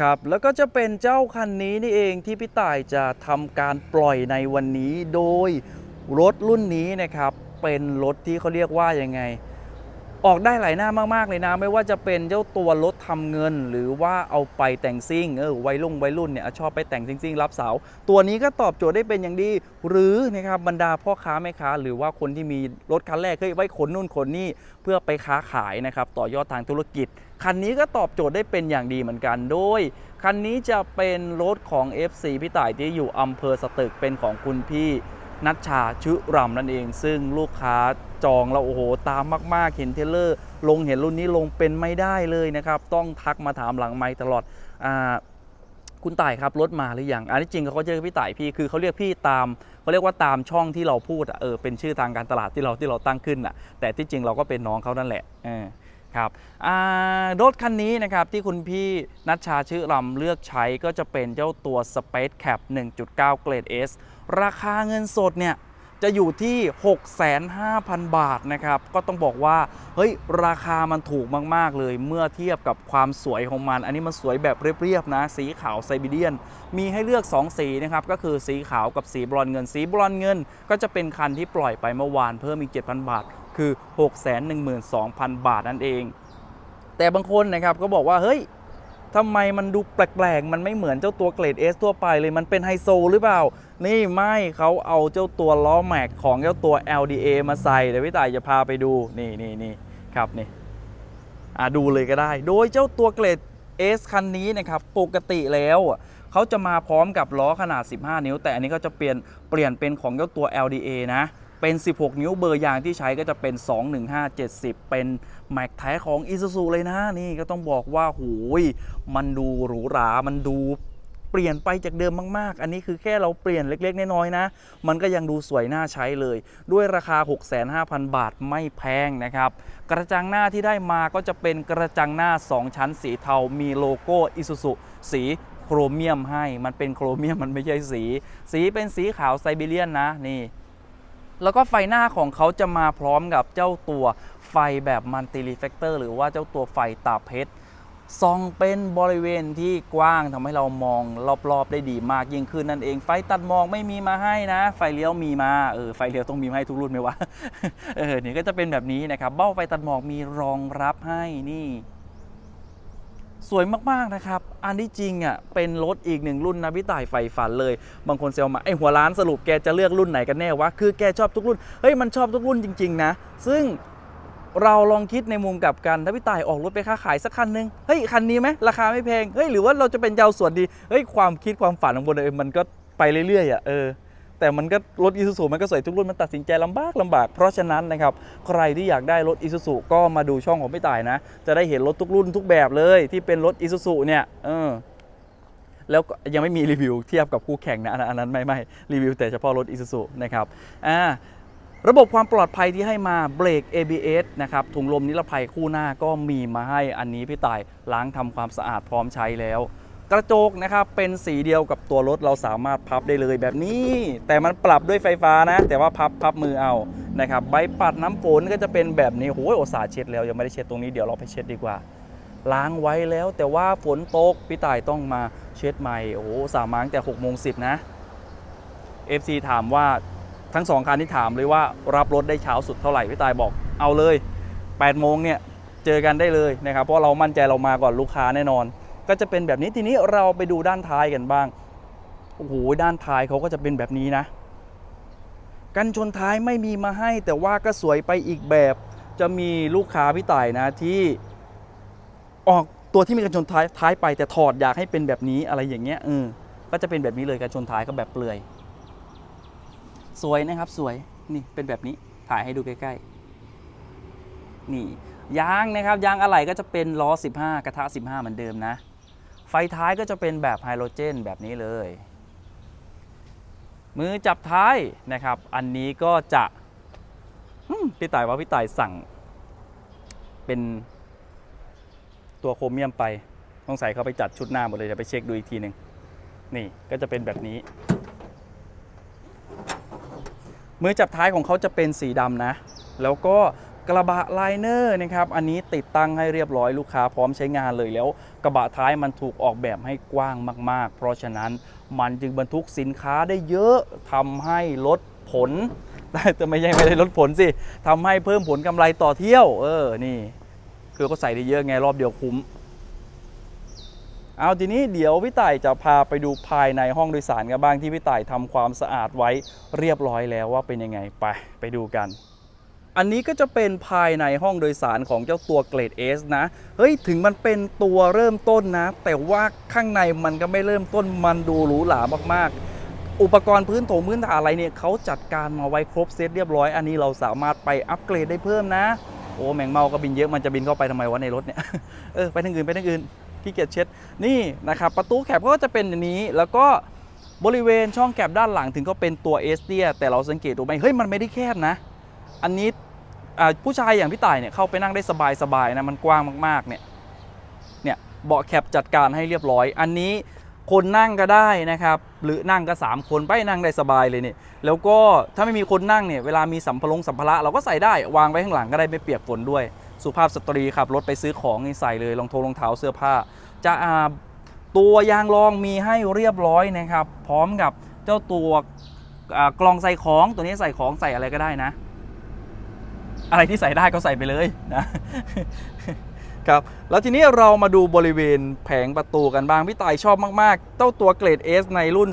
ครับ แล้วก็จะเป็นเจ้าคันนี้นี่เองที่พี่ต่ายจะทำการปล่อยในวันนี้โดยรถรุ่นนี้นะครับ เป็นรถที่เขาเรียกว่ายังไง ออกได้หลายหน้ามาก ๆ เลยนะ ไม่ว่าจะเป็นเจ้าตัวรถทำเงิน หรือว่าเอาไปแต่งซิ่งเออวัยรุ่นวัยรุ่นเนี่ยชอบไปแต่งซิ่งซิ่งรับสาว ตัวนี้ก็ตอบโจทย์ได้เป็นอย่างดี หรือนะครับบรรดาพ่อค้าแม่ค้า หรือว่าคนที่มีรถคันแรกเคยไว้ขนนู่นขนนี่เพื่อไปค้าขายนะครับต่อยอดทางธุรกิจ คันนี้ก็ตอบโจทย์ได้เป็นอย่างดีเหมือนกันโดยคันนี้จะเป็นรถของ FC พี่ต่ายที่อยู่อำเภอสตึกเป็นของคุณพี่นัชชาชุรำนั่นเอง ซึ่งลูกค้าจองแล้วโอ้โห ตามมาก ๆ เห็นเทเลอร์ ลงเห็นรุ่นนี้ลงเป็นไม่ได้เลยนะครับ ต้องทักมาถามหลังไมค์ตลอดอาคุณต่ายครับรถมาหรือยังอันนี้จริงเขาเจอพี่ต่ายพี่คือเขาเรียกพี่ตามเขาเรียกว่าตามช่องที่เราพูดอะเออเป็นชื่อทางการตลาดที่เราที่เราตั้งขึ้นอะแต่ที่จริงเราก็เป็นน้องเขานั่นแหละเออ ครับรถคันนี้นะครับที่คุณพี่นัชชาชื่อรำเลือกใช้ก็จะเป็นเจ้าตัว Space Cap 1.9 เกรด S ราคาเงินสดเนี่ยจะอยู่ที่ 65,000 บาทนะครับ ก็ต้องบอกว่า เฮ้ย ราคามันถูกมาก ๆ เลย เมื่อเทียบกับความสวยของมัน อันนี้มันสวยแบบเรียบ ๆ นะ สีขาวไซบีเรียน มีให้เลือก 2 สีนะครับ ก็คือสีขาวกับสีบรอนเงิน สีบรอนเงิน ก็จะเป็นคันที่ปล่อยไปเมื่อวานเพิ่มอีก 7,000 บาท คือ 612,000 บาทนั่นเอง แต่บางคนนะครับก็บอกว่าเฮ้ยทำไมมันดูแปลกๆ มันไม่เหมือนเจ้าตัวเกรด S ทั่วไปเลยมันเป็นไฮโซหรือเปล่า นี่ไม่เขาเอาเจ้าตัวล้อแม็กของเจ้าตัว LDA มาใส่เดี๋ยวพี่ต่ายจะพาไปดูนี่นี่นี่ครับนี่อะดูเลยก็ได้ โดยเจ้าตัวเกรด S คันนี้นะครับปกติแล้วเขาจะมาพร้อมกับล้อขนาด 15 นิ้ว แต่อันนี้ก็จะเปลี่ยนเปลี่ยนเป็นของเจ้าตัว LDA นะ เป็น 16 นิ้วเบอร์ยางที่ใช้ก็จะเป็น 21570 เป็นแม็กแท้ของ Isuzu เลยนะนี่ก็ต้องบอกว่าโหยมันดูหรูหรา มันดูเปลี่ยนไปจากเดิมมาก ๆ อันนี้คือแค่เราเปลี่ยนเล็ก ๆ น้อย ๆ นะ มันก็ยังดูสวยน่าใช้เลย ด้วยราคา 65,000 บาทไม่แพงนะครับ กระจังหน้าที่ได้มาก็จะเป็นกระจังหน้า 2 ชั้นสีเทา มีโลโก้ Isuzu สีโครเมียมให้ มันเป็นโครเมียมมันไม่ใช่สี สีเป็นสีขาวไซบีเรียนนะนี่ แล้วก็ไฟหน้าของเขาจะมาพร้อมกับเจ้าตัวไฟแบบมัลติรีเฟกเตอร์หรือว่าเจ้าตัวไฟตาเพชรซองเป็นบริเวณที่กว้างทำให้เรามองรอบๆได้ดีมากยิ่งขึ้นนั่นเอง ไฟตัดมอกไม่มีมาให้นะ ไฟเลี้ยวมีมาเออไฟเลี้ยวต้องมีมาให้ทุกรุ่นไหมวะเออนี่ก็จะเป็นแบบนี้นะครับเบ้าไฟตัดมอกมีรองรับให้นี่ สวยมากๆนะครับ อันที่จริงอะเป็นรถอีกหนึ่งรุ่นนะพี่ต่ายใฝ่ฝันเลย บางคนเซลมาไอหัวร้านสรุปแกจะเลือกรุ่นไหนกันแน่วะ คือแกชอบทุกรุ่น เฮ้ยมันชอบทุกรุ่นจริง ๆ นะ ซึ่งเราลองคิดในมุมกลับกัน ถ้าพี่ต่ายออกรถไปค้าขายสักคันหนึงเฮ้ยคันนี้ไหมราคาไม่แพง เฮ้ยหรือว่าเราจะเป็นเยาวส่วนดี เฮ้ยความคิดความฝันของคนเออมันก็ไปเรื่อยๆอะเออ แต่มันก็รถอีซูซูมันก็สวยทุกรุ่นมันตัดสินใจลำบากลำบาก เพราะฉะนั้นนะครับใครที่อยากได้รถอีซูซูก็มาดูช่องของพี่ต่ายนะ จะได้เห็นรถทุกรุ่นทุกแบบเลยที่เป็นรถอีซูซูเนี่ยเออแล้วยังไม่มีรีวิวเทียบกับคู่แข่งนะอันนั้นไม่ไม่รีวิวแต่เฉพาะรถ Isuzu นะครับอ่าระบบความปลอดภัยที่ให้มาเบรก ABS นะครับถุงลมนิรภัยคู่หน้าก็มีมาให้อันนี้พี่ต่ายล้างทำความสะอาดพร้อมใช้แล้ว กระจกนะครับเป็นสีเดียวกับตัวรถเราสามารถพับได้เลยแบบนี้ แต่มันปรับด้วยไฟฟ้านะ แต่ว่าพับพับมือเอานะครับใบปัดน้ำฝนก็จะเป็นแบบนี้โอ้ยโอสาห์เช็ดแล้วยังไม่ได้เช็ดตรงนี้เดี๋ยวเราไปเช็ดดีกว่า ล้างไว้แล้ว แต่ว่าฝนตกพี่ต่ายต้องมาเช็ดใหม่โอ้โหสามมังแต่6กโมงสินะ FC ถามว่าทั้งสองคันที่ถามเลยว่ารับรถได้เช้าสุดเท่าไหร่พี่ตายบอกเอาเลย8โมงเนี่ยเจอกันได้เลยนะครับเพราะเรามั่นใจเรามาก่อนลูกค้าแน่นอน ก็จะเป็นแบบนี้ทีนี้เราไปดูด้านท้ายกันบ้างโอ้โหด้านท้ายเขาก็จะเป็นแบบนี้นะ กันชนท้ายไม่มีมาให้ แต่ว่าก็สวยไปอีกแบบ จะมีลูกค้าพี่ต่ายนะที่ออกตัวที่มีกันชนท้ายท้ายไปแต่ถอดอยากให้เป็นแบบนี้อะไรอย่างเงี้ยเออก็จะเป็นแบบนี้เลยกันชนท้ายก็แบบเปลือย สวยนะครับสวยนี่เป็นแบบนี้ถ่ายให้ดูใกล้ๆนี่ยางนะครับยางอะไหล่ก็จะเป็นล้อ 15 กระทะ 15 เหมือนเดิมนะ ไฟท้ายก็จะเป็นแบบไฮโดรเจนแบบนี้เลย มือจับท้ายนะครับ อันนี้ก็จะพี่ต่ายว่าพี่ต่ายสั่ง เป็นตัวโครเมียมไปต้องใส่เขาไปจัดชุดหน้าหมดเลยเดี๋ยวไปเช็คดูอีกทีหนึ่งนี่ก็จะเป็นแบบนี้ มือจับท้ายของเขาจะเป็นสีดำนะ แล้วก็ กระบะไลเนอร์นะครับอันนี้ติดตั้งให้เรียบร้อยลูกค้าพร้อมใช้งานเลยแล้ว กระบะท้ายมันถูกออกแบบให้กว้างมาก ๆ เพราะฉะนั้นมันจึงบรรทุกสินค้าได้เยอะทำให้ลดผลแต่ไม่ใช่ไม่ได้ลดผลสิทำให้เพิ่มผลกำไรต่อเที่ยว เออนี่ คือก็ใส่ได้เยอะไงรอบเดียวคุ้มเอาทีนี้เดี๋ยวพี่ต่ายจะพาไปดูภายในห้องโดยสารกันบ้างที่พี่ต่ายทำความสะอาดไว้เรียบร้อยแล้วว่าเป็นยังไงไปไปดูกัน อันนี้ก็จะเป็นภายในห้องโดยสารของเจ้าตัวเกรด S นะ เฮ้ย ถึงมันเป็นตัวเริ่มต้นนะ แต่ว่าข้างในมันก็ไม่เริ่มต้นมันดูหรูหรามากๆ อุปกรณ์พื้นโถงพื้นฐานอะไรเนี่ยเขาจัดการมาไว้ครบเซตเรียบร้อย อันนี้เราสามารถไปอัปเกรดได้เพิ่มนะ โอ้แมงเมาก็บินเยอะมันจะบินเข้าไปทำไมวะในรถเนี่ย เออไปทางอื่นไปทางอื่นขี้เกียจเช็ด นี่นะครับประตูแคบก็จะเป็นอย่างนี้ แล้วก็บริเวณช่องแคบด้านหลังถึงก็เป็นตัวเอสเตียแต่เราสังเกตดูไหมเฮ้ยมันไม่ได้แคบนะ อันนี้ผู้ชายอย่างพี่ต่ายเนี่ยเข้าไปนั่งได้สบายๆนะมันกว้างมากๆเนี่ยเนี่ยเบาะแคบจัดการให้เรียบร้อย อันนี้คนนั่งก็ได้นะครับ หรือนั่งก็สามคนไปนั่งได้สบายเลยเนี่ยแล้วก็ถ้าไม่มีคนนั่งเนี่ยเวลามีสัมภาระสัมภาระเราก็ใส่ได้วางไว้ข้างหลังก็ได้ไม่เปียกฝนด้วย สุภาพสตรีขับรถไปซื้อของใส่เลยรองเท้ารองเท้าเสื้อผ้า จะอาตัวยางรองมีให้เรียบร้อยนะครับ พร้อมกับเจ้าตัวกล่องใส่ของตัวนี้ใส่ของใส่อะไรก็ได้นะ อะไรที่ใส่ได้ก็ใส่ไปเลยนะครับแล้วทีนี้เรามาดูบริเวณแผงประตูกันบ้าง พี่ตายชอบมากๆ เจ้าตัวเกรด S ในรุ่น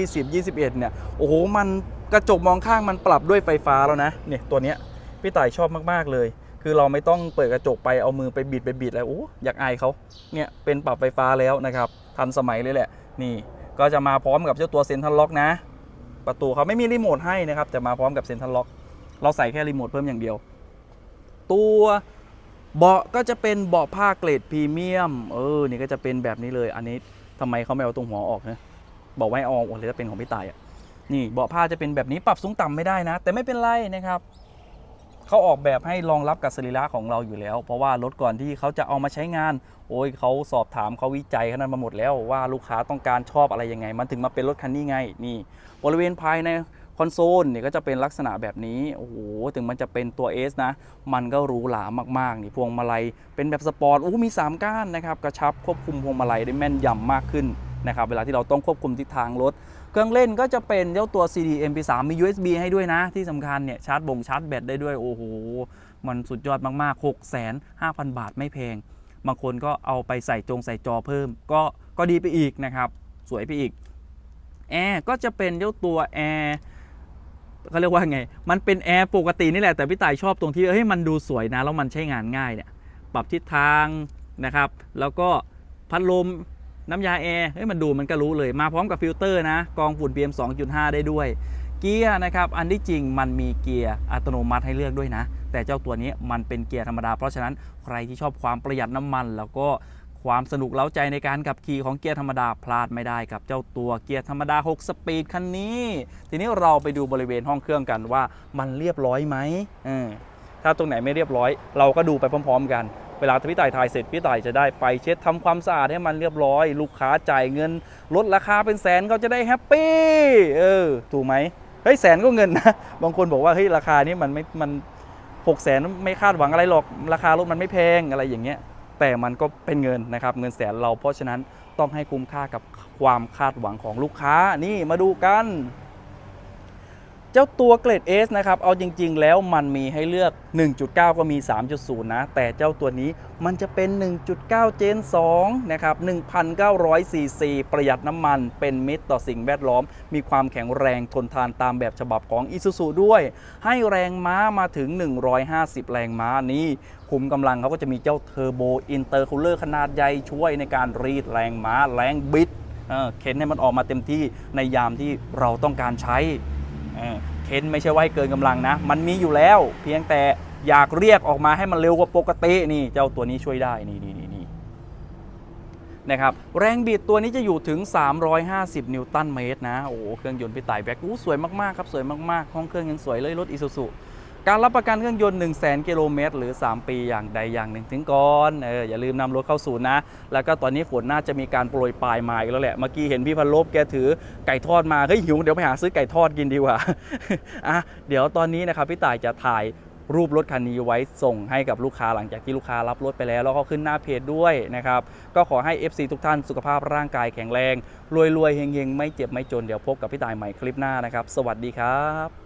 2020-21 เนี่ย โอ้โห มันกระจกมองข้างมันปรับด้วยไฟฟ้าแล้วนะ เนี่ยตัวเนี้ยพี่ต่ายชอบมากๆเลย คือเราไม่ต้องเปิดกระจกไปเอามือไปบิดไปบิดอะไรโอ้อยากอายเขาเนี่ยเป็นปรับไฟฟ้าแล้วนะครับทันสมัยเลยแหละ นี่ก็จะมาพร้อมกับเจ้าตัวเซ็นทรัลล็อกนะ ประตูเขาไม่มีรีโมทให้นะครับแต่มาพร้อมกับเซ็นทรัลล็อก เราใส่แค่รีโมทเพิ่มอย่างเดียว ตัวเบาะก็จะเป็นเบาะผ้าเกรดพรีเมียม เออ นี่ก็จะเป็นแบบนี้เลย อันนี้ทำไมเขาไม่เอาตรงหัวออกนะบอกไว้เอาออกเลยจะเป็นของพี่ตายอะ นี่เบาะผ้าจะเป็นแบบนี้ปรับสูงต่ำไม่ได้นะ แต่ไม่เป็นไรนะครับ เขาออกแบบให้รองรับกับสรีระของเราอยู่แล้ว เพราะว่ารถก่อนที่เขาจะเอามาใช้งาน โอ้ยเขาสอบถามเขาวิจัยขนาดมาหมดแล้วว่าลูกค้าต้องการชอบอะไรยังไง มันถึงมาเป็นรถคันนี้ไง นี่ บริเวณภายใน คอนโซลเนี่ยก็จะเป็นลักษณะแบบนี้ โอ้โห ถึงมันจะเป็นตัว S นะ มันก็รูหรามากๆ นี่พวงมาลัยเป็นแบบสปอร์ตโอ้มี 3 ก้านนะครับ กระชับควบคุมพวงมาลัยได้แม่นยำมากขึ้นนะครับ เวลาที่เราต้องควบคุมทิศทางรถ เครื่องเล่นก็จะเป็นเจ้าตัว CD MP3 มี USB ให้ด้วยนะ ที่สำคัญเนี่ยชาร์จบ่งชาร์จแบตได้ด้วย โอ้โห มันสุดยอดมากๆ 6 5 0 0 0บาทไม่แพง บางคนก็เอาไปใส่จงใส่จอเพิ่ม ก็ ก็ดีไปอีกนะครับ สวยไปอีก แอร์ก็จะเป็นเจ้าตัวแอร์ เขาเรียกว่าไง มันเป็นแอร์ปกตินี่แหละแต่พี่ต่ายชอบตรงที่เฮ้ยมันดูสวยนะแล้วมันใช้งานง่ายเนี่ยปรับทิศทางนะครับ แล้วก็พัดลมน้ำยาแอร์เฮ้ยมันดูมันก็รู้เลยมาพร้อมกับฟิลเตอร์นะกรองฝุ่น PM 2.5 ได้ด้วย เกียร์นะครับอันที่จริงมันมีเกียร์อัตโนมัติให้เลือกด้วยนะ แต่เจ้าตัวนี้มันเป็นเกียร์ธรรมดา เพราะฉะนั้นใครที่ชอบความประหยัดน้ำมันแล้วก็ ความสนุกเล้าใจในการขับขี่ของเกียร์ธรรมดาพลาดไม่ได้กับเจ้าตัวเกียร์ธรรมดา 6 สปีดคันนี้ ทีนี้เราไปดูบริเวณห้องเครื่องกันว่ามันเรียบร้อยไหมออถ้าตรงไหนไม่เรียบร้อย เราก็ดูไปพร้อม ๆ กันเวลาพี่ต่ายถ่ายเสร็จพี่ต่ายจะได้ไปเช็ดทำความสะอาดให้มันเรียบร้อย ลูกค้าจ่ายเงิน ลดราคาเป็นแสนเขาจะได้แฮปปี้เออถูกไหมเฮ้ยแสนก็เงินนะบางคนบอกว่าเฮ้ยราคานี้มันไม่มันหกแสนไม่คาดหวังอะไรหรอกราคารถมันไม่แพงอะไรอย่างเงี้ย แต่มันก็เป็นเงินนะครับเงินแสนเราเพราะฉะนั้นต้องให้คุ้มค่ากับความคาดหวังของลูกค้านี่มาดูกัน จ้าตัวเกรด S นะครับ เอาจริง ๆ แล้วมันมีให้เลือก 1.9 ก็มี 3.0 นะ แต่เจ้าตัวนี้มันจะเป็น 1.9 Gen 2 นะครับ 1,900 cc ประหยัดน้ำมัน เป็นมิตรต่อสิ่งแวดล้อม มีความแข็งแรงทนทานตามแบบฉบับของ Isuzu ด้วย ให้แรงม้ามาถึง 150 แรงม้านี่คุมกำลังเขาก็จะมีเจ้าเทอร์โบอินเตอร์คูลเลอร์ขนาดใหญ่ช่วยในการรีดแรงม้าแรงบิดเเข็นให้มันออกมาเต็มที่ในยามที่เราต้องการใช้ เค้นไม่ใช่ว่าให้เกินกำลังนะ มันมีอยู่แล้ว เพียงแต่อยากเรียกออกมาให้มันเร็วกว่าปกตินี่ เจ้าตัวนี้ช่วยได้นี่นี่นี่นะครับแรงบิดตัวนี้จะอยู่ถึง 350 นิวตันเมตรนะ โอ้โหเครื่องยนต์พี่ต่ายแบ็คอู้สวยมาก ๆ ครับ สวยมาก ๆ ห้องเครื่องยังสวยเลยรถอีซูซู การรับประกันเครื่องยนต์ 1 0 0 0 0 กิโลเมตร หรือ 3 ปีอย่างใดอย่างหนึ่งถึงก่อนเอออย่าลืมนำรถเข้าศูนย์นะ แล้วก็ตอนนี้ฝนน่าจะมีการโปรยปลายมาอีกแล้วแหละ เมื่อกี้เห็นพี่พันลบแกถือไก่ทอดมาเฮ้ยหิวเดี๋ยวไปหาซื้อไก่ทอดกินดีกว่าอะเดี๋ยวตอนนี้นะครับพี่ต่ายจะถ่ายรูปรถคันนี้ไว้ส่งให้กับลูกค้าหลังจากที่ลูกค้ารับรถไปแล้ว แล้วก็ขึ้นหน้าเพจด้วยนะครับ ก็ขอให้ FC ทุกท่านสุขภาพร่างกายแข็งแรง รวยๆเฮงๆ ไม่เจ็บไม่จนเดี๋ยวพบกับพี่ต่ายใหม่คลิปหน้านะครับ สวัสดีครับ